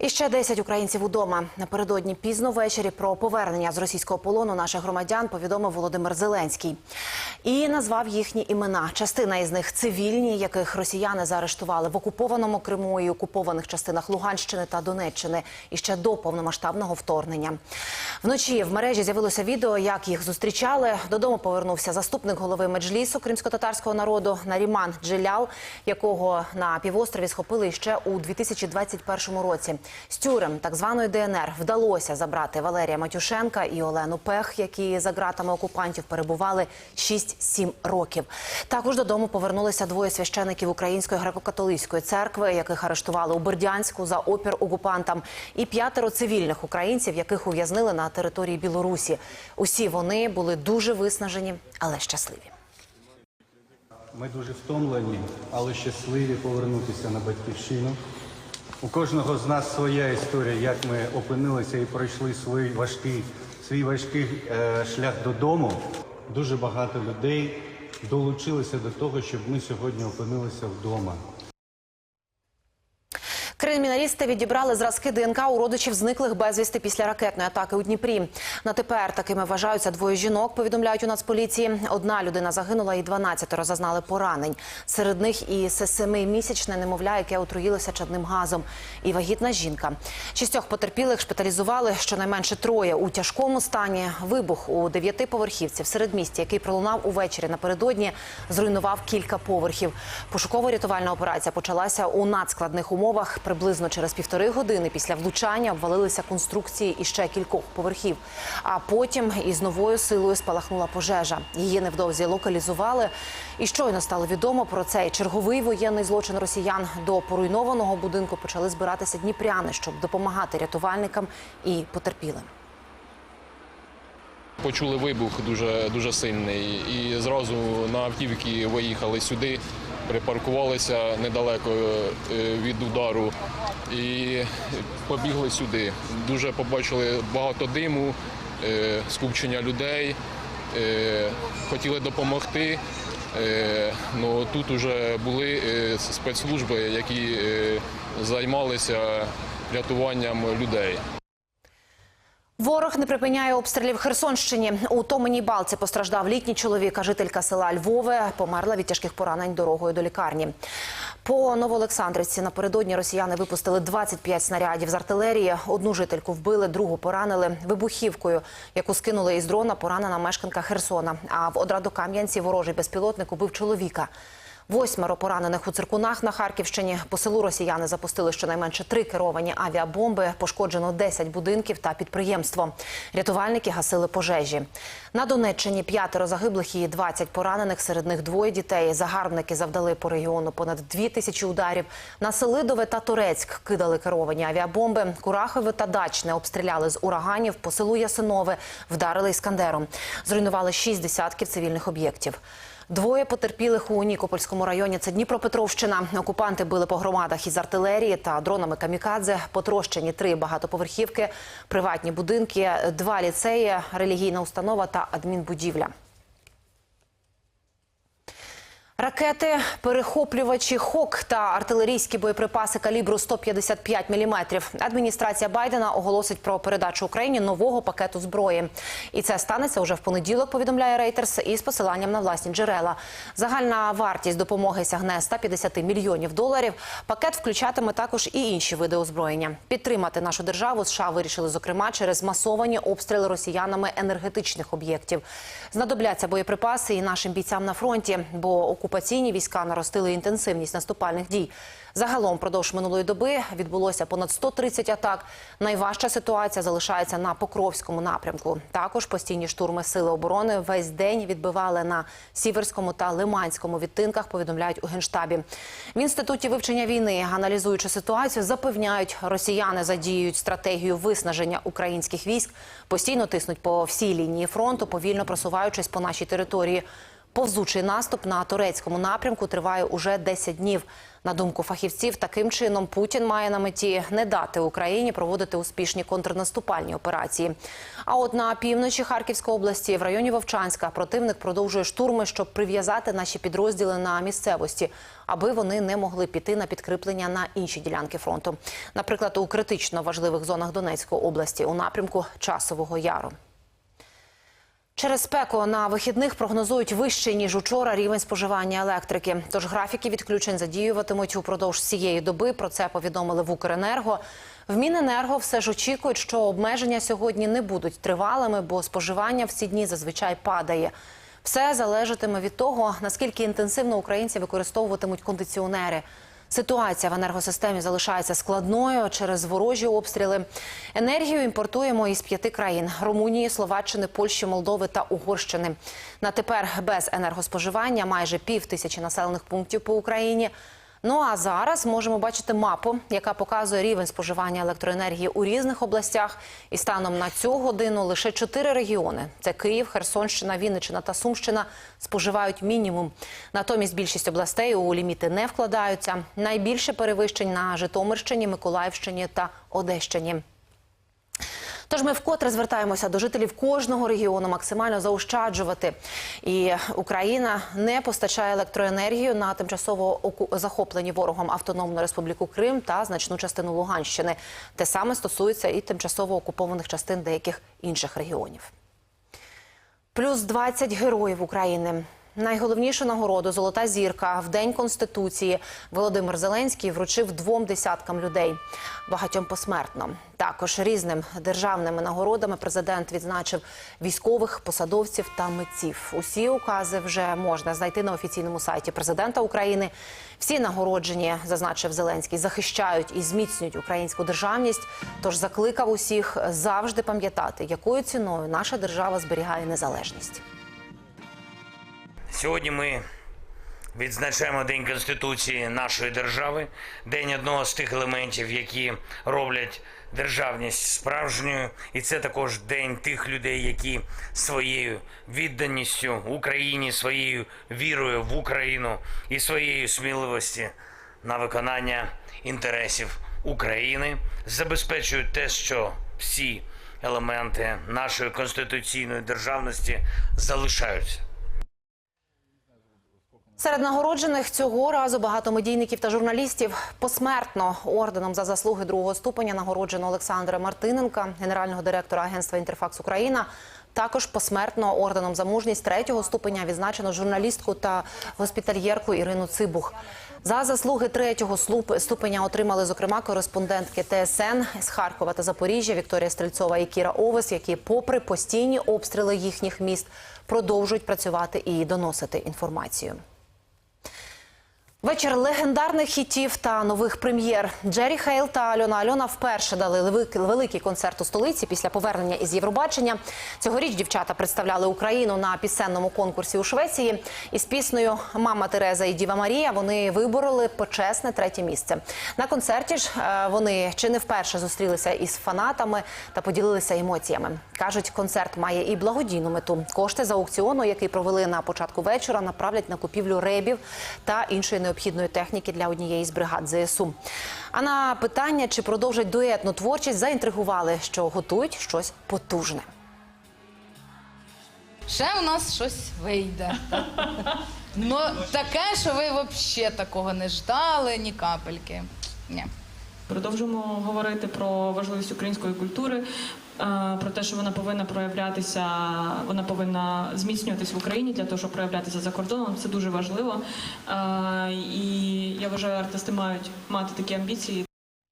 І ще 10 українців удома. Напередодні пізно ввечері про повернення з російського полону наших громадян повідомив Володимир Зеленський і назвав їхні імена. Частина із них цивільні, яких росіяни заарештували в окупованому Криму і окупованих частинах Луганщини та Донеччини і ще до повномасштабного вторгнення. Вночі в мережі з'явилося відео, як їх зустрічали. Додому повернувся заступник голови меджлісу кримсько-татарського народу Наріман Джилял, якого на півострові схопили ще у 2021 році. З тюрем так званої ДНР вдалося забрати Валерія Матюшенка і Олену Пех, які за ґратами окупантів перебували 6-7 років. Також додому повернулися двоє священиків Української греко-католицької церкви, яких арештували у Бердянську за опір окупантам, і п'ятеро цивільних українців, яких ув'язнили на території Білорусі. Усі вони були дуже виснажені, але щасливі. Ми дуже втомлені, але щасливі повернутися на батьківщину. У кожного з нас своя історія, як ми опинилися і пройшли свій важкий, свій важкий е, шлях додому. Дуже багато людей долучилися до того, щоб ми сьогодні опинилися вдома. Криміналісти відібрали зразки ДНК у родичів зниклих безвісти після ракетної атаки у Дніпрі. На тепер такими вважаються двоє жінок. Повідомляють у Нацполіції. Одна людина загинула, і 12 зазнали поранень. Серед них і семимісячне немовля, яке отруїлося чадним газом, і вагітна жінка. Шістьох потерпілих шпиталізували щонайменше троє у тяжкому стані. Вибух у дев'ятиповерхівці в середмісті, який пролунав увечері напередодні, зруйнував кілька поверхів. Пошуково-рятувальна операція почалася у надскладних умовах. Приблизно через півтори години після влучання обвалилися конструкції іще кількох поверхів. А потім із новою силою спалахнула пожежа. Її невдовзі локалізували. І щойно стало відомо про цей черговий воєнний злочин росіян. До поруйнованого будинку почали збиратися дніпряни, щоб допомагати рятувальникам і потерпілим. Почули вибух дуже дуже сильний, і зразу на автівки виїхали сюди, припаркувалися недалеко е, від удару і побігли сюди. Дуже побачили багато диму, е, скупчення людей, е, хотіли допомогти. Ну тут вже були спецслужби, які займалися рятуванням людей. Ворог не припиняє обстрілів Херсонщині. У Томаній Балці постраждав літній чоловік, а жителька села Львове померла від тяжких поранень дорогою до лікарні. По Новоолександрівці напередодні росіяни випустили 25 снарядів з артилерії. Одну жительку вбили, другу поранили вибухівкою, яку скинули із дрона поранена мешканка Херсона. А в Одрадокам'янці ворожий безпілотник убив чоловіка. Восьмеро поранених у циркунах на Харківщині. По селу росіяни запустили щонайменше три керовані авіабомби. Пошкоджено 10 будинків та підприємство. Рятувальники гасили пожежі. На Донеччині п'ятеро загиблих і 20 поранених. Серед них двоє дітей. Загарбники завдали по регіону понад дві тисячі ударів. На Селидове та Турецьк кидали керовані авіабомби. Курахове та Дачне обстріляли з ураганів. По селу Ясинове вдарили іскандером. Зруйнували шість десятків цивільних об'єктів. Двоє потерпілих у Нікопольському районі. Це Дніпропетровщина. Окупанти били по громадах із артилерії та дронами камікадзе. Потрощені три багатоповерхівки, приватні будинки, два ліцеї, релігійна установа та адмінбудівля. Ракети, перехоплювачі ХОК та артилерійські боєприпаси калібру 155 мм. Адміністрація Байдена оголосить про передачу Україні нового пакету зброї. І це станеться уже в понеділок, повідомляє Рейтерс, із посиланням на власні джерела. Загальна вартість допомоги сягне 150 мільйонів доларів. Пакет включатиме також і інші види озброєння. Підтримати нашу державу США вирішили, зокрема, через масовані обстріли росіянами енергетичних об'єктів. Знадобляться боєприпаси і нашим бійцям на фронті, бо окупаційні війська наростили інтенсивність наступальних дій. Загалом впродовж минулої доби відбулося понад 130 атак. Найважча ситуація залишається на Покровському напрямку. Також постійні штурми сили оборони весь день відбивали на Сіверському та Лиманському відтинках. Повідомляють у генштабі. В інституті вивчення війни, аналізуючи ситуацію, запевняють, росіяни задіюють стратегію виснаження українських військ, постійно тиснуть по всій лінії фронту, повільно просуваючись по нашій території. Повзучий наступ на турецькому напрямку триває уже 10 днів. На думку фахівців, таким чином Путін має на меті не дати Україні проводити успішні контрнаступальні операції. А от на півночі Харківської області, в районі Вовчанська, противник продовжує штурми, щоб прив'язати наші підрозділи на місцевості, аби вони не могли піти на підкріплення на інші ділянки фронту. Наприклад, у критично важливих зонах Донецької області у напрямку Часового Яру. Через спеку на вихідних прогнозують вищий, ніж учора, рівень споживання електрики. Тож графіки відключень задіюватимуть упродовж цієї доби. Про це повідомили в Укренерго. В Міненерго все ж очікують, що обмеження сьогодні не будуть тривалими, бо споживання в ці дні зазвичай падає. Все залежатиме від того, наскільки інтенсивно українці використовуватимуть кондиціонери. Ситуація в енергосистемі залишається складною через ворожі обстріли. Енергію імпортуємо із п'яти країн: Румунії, Словаччини, Польщі, Молдови та Угорщини. На тепер без енергоспоживання майже пів тисячі населених пунктів по Україні. Ну а зараз можемо бачити мапу, яка показує рівень споживання електроенергії у різних областях. І станом на цю годину лише чотири регіони: це Київ, Херсонщина, Вінниччина та Сумщина споживають мінімум. Натомість більшість областей у ліміти не вкладаються. Найбільше перевищень на Житомирщині, Миколаївщині та Одещині. Тож ми вкотре звертаємося до жителів кожного регіону максимально заощаджувати. І Україна не постачає електроенергію на тимчасово захоплені ворогом Автономну Республіку Крим та значну частину Луганщини. Те саме стосується і тимчасово окупованих частин деяких інших регіонів. Плюс 20 героїв України. Найголовнішу нагороду Золота зірка в День Конституції Володимир Зеленський вручив двом десяткам людей, багатьом посмертно. Також різним державними нагородами президент відзначив військових, посадовців та митців. Усі укази вже можна знайти на офіційному сайті президента України. Всі нагороджені, зазначив Зеленський, захищають і зміцнюють українську державність. Тож закликав усіх завжди пам'ятати, якою ціною наша держава зберігає незалежність. Сьогодні ми відзначаємо День Конституції нашої держави, день одного з тих елементів, які роблять державність справжньою. І це також день тих людей, які своєю відданістю Україні, своєю вірою в Україну і своєю сміливості на виконання інтересів України забезпечують те, що всі елементи нашої конституційної державності залишаються. Серед нагороджених цього разу багато медійників та журналістів посмертно орденом за заслуги другого ступеня нагороджено Олександра Мартиненка, генерального директора агентства Інтерфакс Україна. Також посмертно орденом за мужність третього ступеня відзначено журналістку та госпітальєрку Ірину Цибух. За заслуги третього ступеня отримали, зокрема, кореспондентки ТСН з Харкова та Запоріжжя Вікторія Стрельцова і Кіра Овес, які, попри постійні обстріли їхніх міст, продовжують працювати і доносити інформацію. Вечір легендарних хітів та нових прем'єр. Джері Хейл та Альона Альона вперше дали великий, концерт у столиці після повернення із Євробачення. Цьогоріч дівчата представляли Україну на пісенному конкурсі у Швеції. Із піснею Мама Тереза і Діва Марія вони вибороли почесне третє місце. На концерті ж е, вони чи не вперше зустрілися із фанатами та поділилися емоціями. кажуть, концерт має і благодійну мету. Кошти з аукціону, який провели на початку вечора, направлять на купівлю ребів та іншої необхідної техніки для однієї з бригад ЗСУ. А на питання, чи продовжать дуетну творчість, заінтригували, що готують щось потужне. Ще у нас щось вийде. Ну, таке, що ви взагалі такого не ждали, ні капельки. Ні. Продовжуємо говорити про важливість української культури, про те, що вона повинна проявлятися, вона повинна зміцнюватись в Україні для того, щоб проявлятися за кордоном. Це дуже важливо. І я вважаю, артисти мають мати такі амбіції,